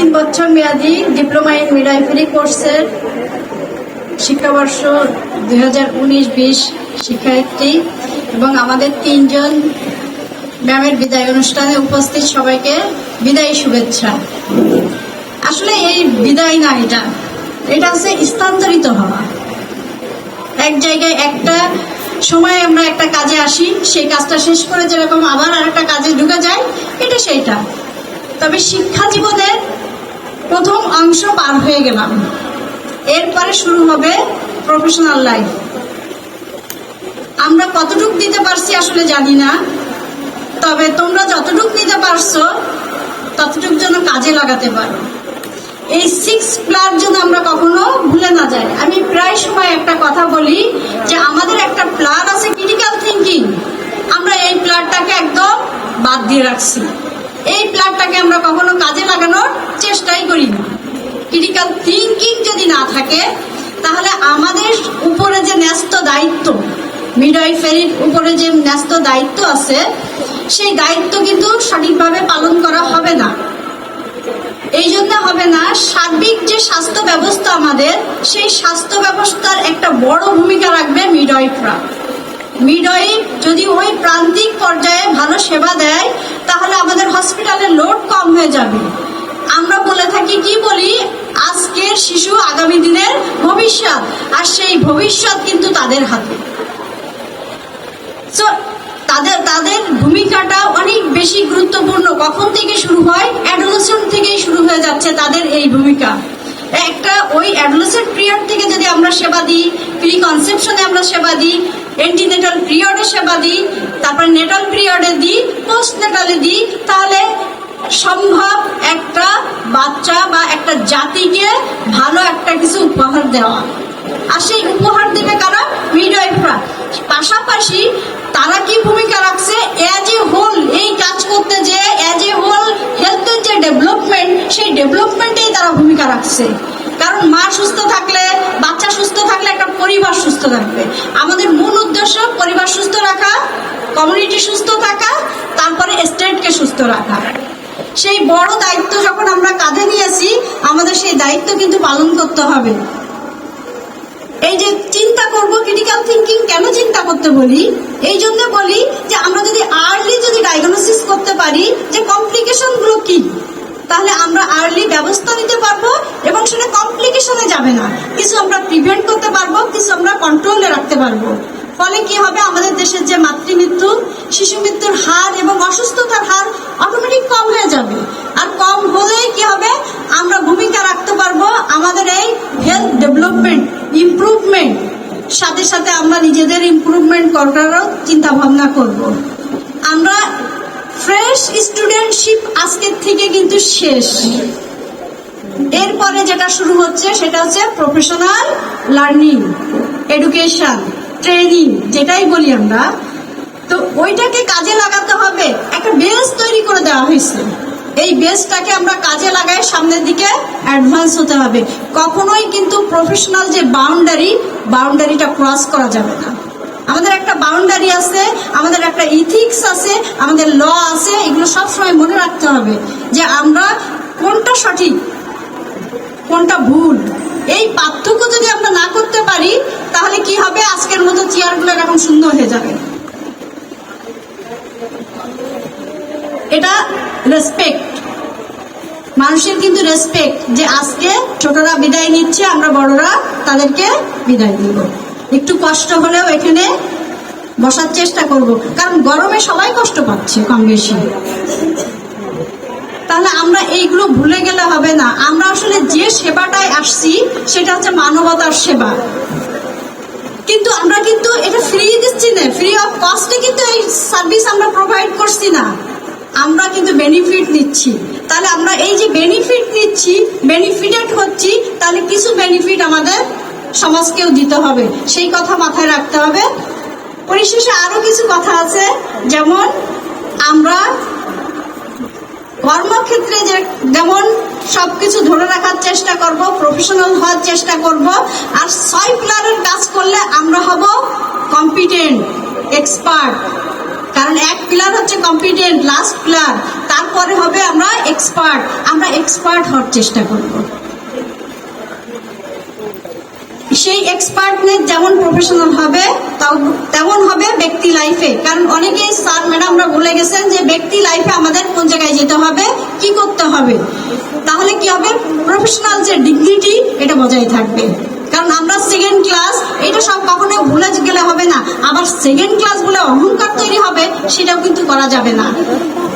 তিন বছর মেয়াদী ডিপ্লোমা ইন মিডাইফারি কোর্সের শিক্ষাবর্ষ দুই হাজার উনিশ বিশ শিক্ষার্থী এবং আমাদের তিনজন ম্যামের বিদায় অনুষ্ঠানে উপস্থিত সবাইকে বিদায়ী শুভেচ্ছা। আসলে এই বিদায় না এটা এটা হচ্ছে স্থানান্তরিত হওয়া। এক জায়গায় একটা সময় আমরা একটা কাজে আসি, সেই কাজটা শেষ করে যেরকম আবার আরেকটা কাজে ঢুকে যায়, এটা সেইটা। তবে শিক্ষা জীবনের প্রথম অংশ পার হয়ে গেলাম। এরপরে শুরু হবে প্রফেশনাল লাইফ আমরা কতটুক দিতে পারছি আসলে জানি না, তবে তোমরা যতটুক দিতে পারছ, ততটুক যেন কাজে লাগাতে পারো। এই সিক্স প্লার যেন আমরা কখনো ভুলে না যাই, আমি প্রায় সময় একটা কথা বলি যে আমাদের একটা প্লার আছে ক্রিটিক্যাল থিঙ্কিং আমরা এই প্লারটাকে একদম বাদ দিয়ে রাখছি। এই প্লারটাকে আমরা কখনো কাজে লাগানোর চেষ্টাই করি না। ক্রিটিক্যাল থিঙ্কিং যদি না থাকে, তাহলে আমাদের উপরে যে ন্যস্ত দায়িত্ব মিডওয়াইফারির উপরে যে ন্যস্ত দায়িত্ব আছে, সেই দায়িত্ব কিন্তু সঠিকভাবে পালন করা হবে না। এই জন্য হবে না, সার্বিক যে স্বাস্থ্য ব্যবস্থা আমাদের, সেই স্বাস্থ্য ব্যবস্থার একটা বড় ভূমিকা রাখবে মিডওয়াইফরা মিডওয়াইফ যদি ওই প্রান্তিক পর্যায়ে ভালো সেবা দেয় তাহলে আমাদের হসপিটালের লোড কম হয়ে যাবে। আমরা বলে থাকি, কি বলি? আজকের শিশু আগামী দিনের ভবিষ্যৎ, আর সেই ভবিষ্যৎ কিন্তু তাদের হাতে। তাদের তাদের ভূমিকাটা অনেক বেশি গুরুত্বপূর্ণ। কখন থেকে শুরু হয়? অ্যাডোলেসেন্ট থেকেই শুরু হয়ে যাচ্ছে তাদের এই ভূমিকা। একটা ওই অ্যাডোলেসেন্ট পিরিয়ড থেকে যদি আমরা সেবা দিই প্রি কনসেপশনে আমরা সেবা দিই এন্টিনেটাল পিরিয়ডে সেবা দিই, তারপর নেটাল পিরিয়ডে দিই পোস্ট নেটালে দিই, তাহলে সম্ভব একটা বাচ্চা বা একটা জাতিকে ভালো একটা কিছু উপহার দেওয়া। আর সেই উপহার দেবে কারা? মিডওয়াইফরা। পাশাপাশি তারা কি ভূমিকা রাখছে? অ্যাজ এ হোল এই কাজ করতে যে অ্যাজ এ হোল হেলথের যে ডেভেলপমেন্ট সেই ডেভেলপমেন্টেই তারা ভূমিকা রাখছে। কারণ মা সুস্থ থাকলে, বাচ্চা সুস্থ থাকলে একটা পরিবার সুস্থ থাকবে। আমাদের মূল উদ্দেশ্য পরিবার সুস্থ রাখা কমিউনিটি সুস্থ থাকা, তারপরে স্টেটকে সুস্থ রাখা। সেই বড় দায়িত্ব যখন আমরা কাঁধে নিয়েছি, আমাদের সেই দায়িত্ব কিন্তু পালন করতে হবে। এই যে চিন্তা করব ক্রিটিক্যাল থিঙ্কিং কেন চিন্তা করতে বলি? এই জন্য বলি যে আমরা যদি আর্লি যদি ডায়াগনোসিস করতে পারি, যে কমপ্লিকেশনগুলো কি? তাহলে আমরা আর্লি ব্যবস্থা নিতে পারব এবং সেটা কমপ্লিকেশনে যাবে না। কিছু আমরা প্রিভেন্ট করতে পারব, কিছু আমরা কন্ট্রোলে রাখতে পারব। ফলে কি হবে? আমাদের দেশের যে মাতৃমৃত্যু, শিশু মৃত্যুর হার এবং অসুস্থতার হার অটোমেটিক কম হয়ে যাবে। আর কম হলেই কি হবে? আমরা ভূমিকা রাখতে পারব আমাদের এই হেলথ ডেভেলপমেন্ট ইমপ্রুভমেন্ট সাথে সাথে আমরা নিজেদের ইমপ্রুভমেন্ট করারও চিন্তা ভাবনা করব। আমরা ফ্রেশ স্টুডেন্টশিপ আজকের থেকে কিন্তু শেষ। এরপরে যেটা শুরু হচ্ছে, সেটা হচ্ছে প্রফেশনাল লার্নিং এডুকেশন ট্রেনিং যেটাই বলি আমরা। তো ওইটাকে কাজে লাগাতে হবে। একটা বেস তৈরি করে দেওয়া হয়েছে। এই বেসটাকে আমরা কাজে লাগাই, সামনের দিকে অ্যাডভান্স হতে হবে। কখনোই কিন্তু প্রফেশনাল যে বাউন্ডারি বাউন্ডারিটা ক্রস করা যাবে না। আমাদের একটা বাউন্ডারি আছে, আমাদের একটা ইথিক্স আছে, আমাদের ল আছে, এগুলো সবসময় মনে রাখতে হবে যে আমরা কোনটা সঠিক, কোনটা ভুল। এই পার্থক্য যদি আমরা না করতে পারি, তাহলে কি হবে? আজকের মতো চেয়ারগুলো এখন সুন্দর হয়ে যাবে। এটা রেসপেক্ট মানুষের কিন্তু রেসপেক্ট যে আজকে ছোটরা বিদায় নিচ্ছে, আমরা বড়রা তাদেরকে বিদায় দিব। একটু কষ্ট হলেও এখানে বসার চেষ্টা করব। কারণ গরমে সবাই কষ্ট পাচ্ছে কম বেশি। তাহলে আমরা এইগুলো ভুলে গেলে হবে না। আমরা আসলে যে সেবাটায় আসছি, সেটা হচ্ছে মানবতার সেবা। কিন্তু আমরা কিন্তু এটা ফ্রি দিচ্ছি না। ফ্রি অফ কস্টে কিন্তু এই সার্ভিস আমরা প্রোভাইড করছি না। আমরা কিন্তু বেনিফিট নিচ্ছি। তাহলে আমরা এই যে বেনিফিট নিচ্ছি বেনিফিটেড হচ্ছি, তাহলে কিছু বেনিফিট আমাদের সমাজকেও দিতে হবে। সেই কথা মাথায় রাখতে হবে। পরিশেষে আরও কিছু কথা আছে, যেমন আমরা কর্মক্ষেত্রে যে যেমন সবকিছু ধরে রাখার চেষ্টা করব প্রফেশনাল হওয়ার চেষ্টা করব, আর ছয় প্লারের কাজ করলে আমরা হব কম্পিটেন্ট এক্সপার্ট কারণ এক পিলার হচ্ছে কম্পিটেন্ট লাস্ট পিলার তারপরে হবে আমরা এক্সপার্ট আমরা এক্সপার্ট হওয়ার চেষ্টা করব। সেই এক্সপার্টনেস যেমন প্রফেশনাল হবে তেমন হবে ব্যক্তি লাইফে কারণ অনেকেই স্যার ম্যাডামরা বলে গেছেন যে ব্যক্তি লাইফে আমাদের কোন জায়গায় যেতে হবে, কি করতে হবে। তাহলে কি হবে? প্রফেশনাল যে ডিগনিটি এটা বজায় থাকবে। কারণ আমরা সেকেন্ড ক্লাস এটা সব কখনো ভুলে গেলে হবে না। আবার সেকেন্ড ক্লাস বলে অহংকার তৈরি হবে, সেটাও কিন্তু করা যাবে না।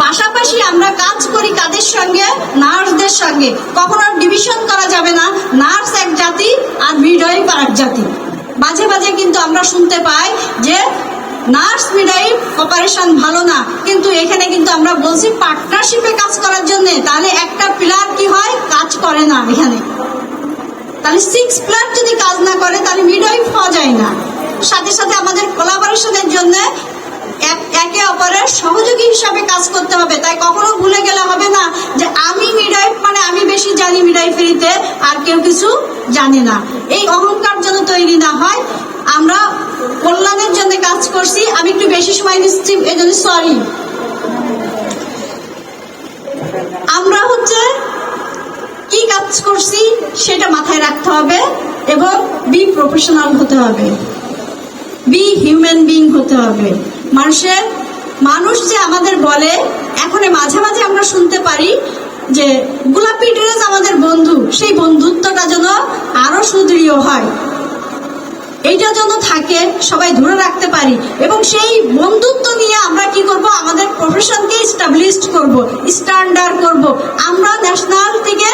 পাশাপাশি আমরা কাজ করি কাদের সঙ্গে? সঙ্গে। কখনো ডিভিশন করা যাবে না। নার্স এক জাতি আর মিডওয়াইফ আর এক জাতি। মাঝে মাঝে কিন্তু আমরা শুনতে পাই যে নার্স মিডওয়াইফ অপারেশন ভালো না। কিন্তু এখানে কিন্তু আমরা বলছি পার্টনারশিপে কাজ করার জন্য। তাহলে একটা পিলার কি হয়? কাজ করে না এখানে। তাহলে সিক্স প্লাস যদি কাজ না করে, তাহলে মিডওয়াইফ হওয়া যায় না। সাথে সাথে আমাদের কোলাবোরেশনের জন্য এক- অপরের সহযোগী হিসাবে কাজ করতে হবে। তাই কখনো ভুলে গেলে হবে না যে আমি মিডওয়াইফ মানে আমি বেশি জানি মিডওয়াইফারিতে আর কেউ কিছু জানে না। এই অহংকার যেন তৈরি না হয়, আমরা কল্যাণের জন্য কাজ করছি। আমি একটু বেশি সময় নিচ্ছি জন্য সরি আমরা হচ্ছে কি কাজ করছি সেটা মাথায় রাখতে হবে এবং বি প্রফেশনাল হতে হবে। বি হিউম্যান বিং হতে হবে। মানুষের, মানুষ যে আমাদের বলে এখন মাঝে মাঝে আমরা শুনতে পারি যে গোলাপি ড্রেস আমাদের বন্ধু, সেই বন্ধুত্বটা যেন আরও সুদৃঢ় হয়। এইটা যেন থাকে, সবাই ধরে রাখতে পারি। এবং সেই বন্ধুত্ব নিয়ে আমরা কি করব? আমাদের প্রফেশনকে স্টাবলিশ করব স্ট্যান্ডার্ড করব। আমরা ন্যাশনাল থেকে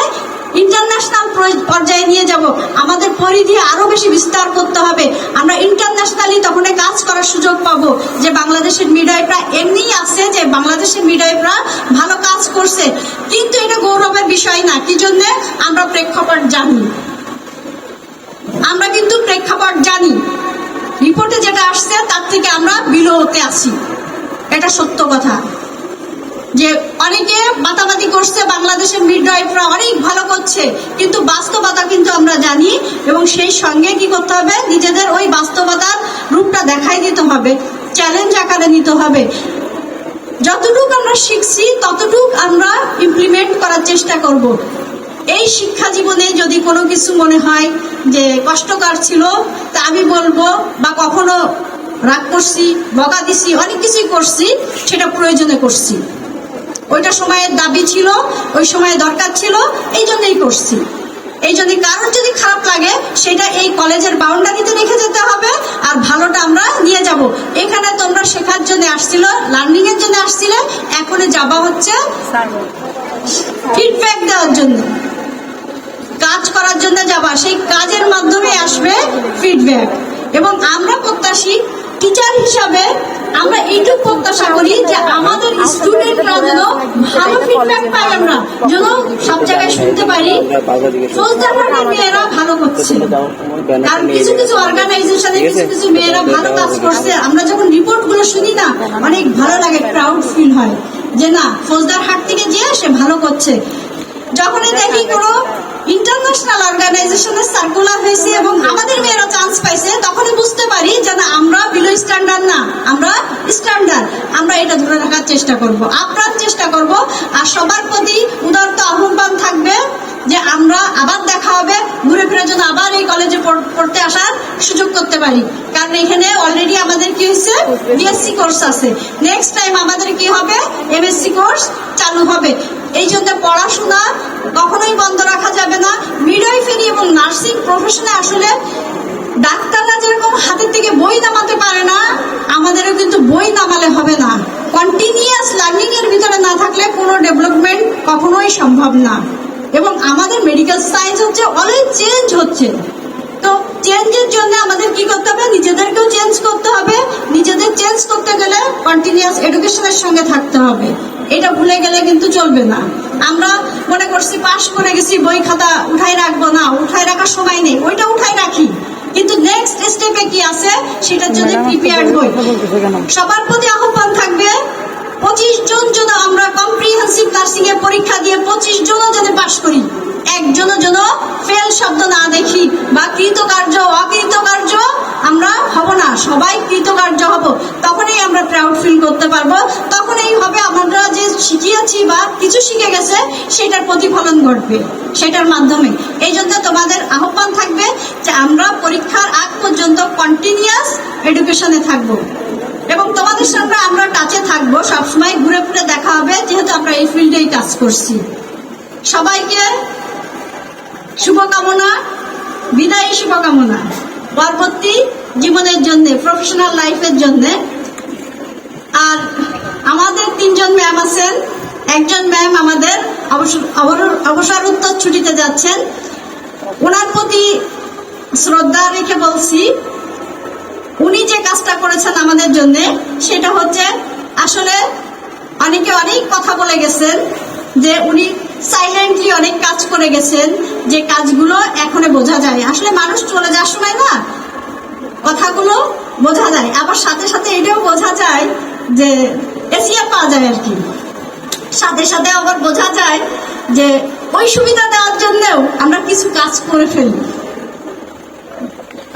ইন্টারন্যাশনাল পর্যায়ে নিয়ে যাব। আমাদের পরিধি আরও বেশি বিস্তার করতে হবে। আমরা ইন্টারন্যাশনালি তখন কাজ করার সুযোগ পাবো যে বাংলাদেশের মিডওয়াইফরা এমনি আছে যে বাংলাদেশের মিডওয়াইফরা ভালো কাজ করছে। কিন্তু এটা গৌরবের বিষয় না, কি জন্যে? আমরা প্রেক্ষাপট জানি। আমরা কিন্তু প্রেক্ষাপট জানি। রিপোর্টে যেটা আসছে, তার থেকে আমরা বিলোতে আছি। এটা সত্য কথা। যে অনেকে বাতাবাতি করছে, বাংলাদেশের মিডওয়াইফরা অনেক ভালো করছে, কিন্তু বাস্তবতা কিন্তু আমরা জানি এবং সেই সঙ্গে কি করতে হবে? নিজেদের ওই বাস্তবতার রূপটা দেখাই দিতে হবে চ্যালেঞ্জ আকারে নিতে হবে। যতটুকু আমরা শিখছি, ততটুক আমরা ইমপ্লিমেন্ট করার চেষ্টা করব। এই শিক্ষা জীবনে যদি কোনো কিছু মনে হয় যে কষ্টকর ছিল, তা আমি বলব বা কখনো রাগ করছি, বকা দিছি, অনেক কিছুই করছি, সেটা প্রয়োজনে করছি। ওইটা সময়ের দাবি ছিল, ওই সময়ে দরকার ছিল, এই জন্যই করছি। এই জন্য কারোর যদি খারাপ লাগে, সেটা এই কলেজের বাউন্ডারিতে রেখে যেতে হবে, আর ভালোটা আমরা নিয়ে যাব। এখানে তোমরা শেখার জন্য আসছিল লার্নিং এর জন্য আসছিলে এখন যাবা হচ্ছে ফিডব্যাক দেওয়ার জন্য। কাজ করার জন্য যাবা, সেই কাজের মাধ্যমে আসবে ফিডব্যাক এবং আমরা প্রত্যাশী টিচার হিসাবে আমরা এইটুকু প্রত্যাশা করি যে আমাদের স্টুডেন্টরা যেন ভালো ফিডব্যাক পাই আমরা, যেন সব জায়গায় শুনতে পারি। ফৌজদারহাটের মেয়েরা ভালো করছে। কারণ কিছু কিছু অর্গানাইজেশনে কিছু কিছু মেয়েরা ভালো কাজ করছে। আমরা যখন রিপোর্টগুলো শুনি না, অনেক ভালো লাগে প্রাউড ফিল হয় যে না, ফৌজদার হাট থেকে যে সে ভালো করছে। যখনই দেখি কোনো ইন্টারন্যাশনাল অর্গানাইজেশনের সার্কুলার হয়েছে এবং আমাদের মেয়েরা চান্স পাইছে, তখনই বুঝতে পারি যে স্ট্যান্ডার্ড না, আমরা স্ট্যান্ডার্ড আমরা এটা ধরে রাখার চেষ্টা করব। আপ্রাণ চেষ্টা করব, আর সবার প্রতি উদারত আহ্বান থাকবে যে আমরা আবার দেখা হবে, ঘুরে ফিরে যেন আবার এই কলেজে পড়তে আসার সুযোগ করতে পারি। কারণ এখানে অলরেডি আমাদের কি হয়েছে? বিএসসি কোর্স আছে। নেক্সট টাইম আমাদের কি হবে? এমএসসি কোর্স চালু হবে। এই জন্য পড়াশোনা কখনোই বন্ধ রাখা যাবে না। মিডওয়াইফারি এবং নার্সিং প্রফেশনে আসলে ডাক্তাররা যেরকম হাতের থেকে বই নামাতে পারে না আমাদেরও কিন্তু বই নামালে হবে না কন্টিনিউয়াস লার্নিং এর ভিতরে না থাকলে কোনো ডেভেলপমেন্ট কখনোই সম্ভব না। এবং আমাদের মেডিকেল সায়েন্স হচ্ছে অলওয়েজ চেঞ্জ হচ্ছে। তো চেঞ্জের জন্য আমাদের কি করতে হবে? নিজেদেরকেও চেঞ্জ করতে হবে। নিজেদের চেঞ্জ করতে গেলে কন্টিনিউয়াস এডুকেশনের সঙ্গে থাকতে হবে। এটা ভুলে গেলে কিন্তু চলবে না। আমরা মনে করছি পাশ করে গেছি বই খাতা উঠাই রাখব না উঠাই রাখার সময় নেই। ওইটা উঠাই রাখি। কিন্তু নেক্সট স্টেপে কি আছে? সেটার জন্য প্রিপেয়ার্ড হই। সবার প্রতি আহ্বান থাকবে পঁচিশ জন যেন আমরা কম্প্রিহেন্সিভ নার্সিং পরীক্ষা দিয়ে পঁচিশ জনও যেন পাশ করি। একজনও যেন ফেল শব্দ না দেখি বা কৃতকার্য, অকৃতকার্য আমরা হব না। সবাই কৃতকার্য হব। তখনই আমরা প্রাউড ফিল করতে পারব। তখনই হবে আমরা যে শিখিয়েছি বা কিছু শিখে গেছে, সেটার প্রতিফলন ঘটবে, সেটার মাধ্যমে। এই জন্য তোমাদের আহ্বান থাকবে যে আমরা পরীক্ষার আগ পর্যন্ত কন্টিনিউয়াস এডুকেশনে থাকব। এবং তোমাদের সঙ্গে আমরা টাচে থাকব সবসময় ঘুরে ঘুরে দেখা হবে যেহেতু আমরা এই ফিল্ডেই কাজ করছি। সবাইকে শুভকামনা, বিদায়ী শুভকামনা। পরবর্তী জীবনের জন্য প্রফেশনাল লাইফের জন্য। আর আমাদের তিনজন ম্যাম আছেন। একজন ম্যাম আমাদের অবসর উত্তর ছুটিতে যাচ্ছেন। ওনার প্রতি শ্রদ্ধা রেখে বলছি, উনি যে কাজটা করেছেন আমাদের জন্য, সেটা হচ্ছে আসলে অনেকে অনেক কথা বলে গেছেন। যে উনি সাইলেন্টলি অনেক কাজ করে গেছেন, যে কাজগুলো এখনও বোঝা যায় আসলে মানুষ চলে যাওয়ার সময় না, কথাগুলো বোঝা যায়। আবার সাথে সাথে এটাও বোঝা যায় যে এসিয়া পাওয়া যায় আর কি। সাথে সাথে আবার বোঝা যায় যে ওই সুবিধা দেওয়ার জন্যও আমরা কিছু কাজ করে ফেলি।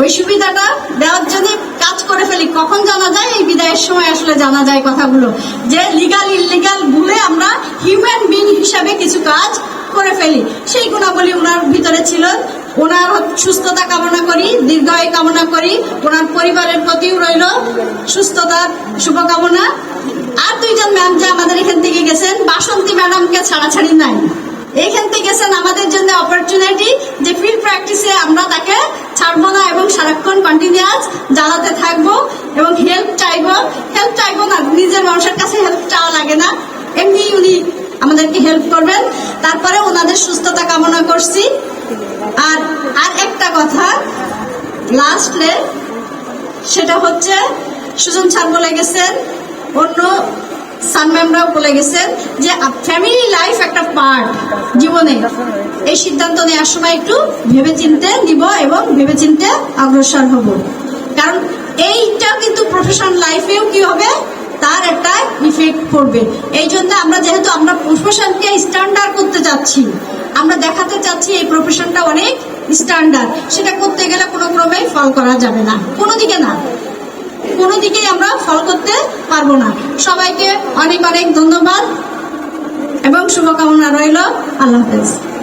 ওই সুবিধাটা দেওয়ার জন্য কাজ করে ফেলি, কখন জানা যায়? এই বিদায়ের সময় আসলে জানা যায় কথাগুলো। যে লিগাল ইলিগাল ভুলে আমরা হিউম্যান বিং হিসাবে কিছু কাজ করে ফেলি। সেই গুণাবলী ওনার ভিতরে ছিল। ওনার সুস্থতা কামনা করি, দীর্ঘায়ু কামনা করি। ওনার পরিবারের প্রতিও রইল সুস্থতার শুভকামনা। আর দুইজন ম্যাম যে আমাদের এখান থেকে গেছেন, বাসন্তী ম্যাডামকে ছাড়াছাড়ি নাই। এইখান থেকে গেছেন আমাদের জন্য অপরচুনিটি যে ফিল্ড প্র্যাকটিসে আমরা তাকে ছাড়বো না এবং সারাক্ষণ কন্টিনিউয়াস জ্বালাতে থাকব এবং হেল্প চাইব। হেল্প চাইব না, নিজের মানুষের কাছে হেল্প চাওয়া লাগে না। এমনি উনি আমাদেরকে হেল্প করবেন। তারপরে ওনাদের সুস্থতা কামনা করছি। আর আর একটা কথা লাস্টে সেটা হচ্ছে, সুজন স্যার বলে গেছেন, অন্য সান ম্যামরাও বলে গেছেন যে ফ্যামিলি লাইফ একটা পার্ট জীবনে। এই সিদ্ধান্ত নেওয়ার সময় একটু ভেবে চিনতে নিব এবং ভেবে চিনতে অগ্রসর হব। কারণ এইটা কিন্তু প্রফেশনাল লাইফেও কি হবে? তার একটা ইফেক্ট পড়বে। এই জন্য আমরা যেহেতু আমরা প্রফেশনকে স্ট্যান্ডার্ড করতে চাচ্ছি, আমরা দেখাতে চাচ্ছি এই প্রফেশনটা অনেক স্ট্যান্ডার্ড সেটা করতে গেলে কোনো ক্রমেই ফল করা যাবে না। কোনো দিকে না। কোনো দিকেই আমরা ফল করতে পারব না। সবাইকে অনেক অনেক ধন্যবাদ এবং শুভকামনা রইল। আল্লাহ হাফেজ।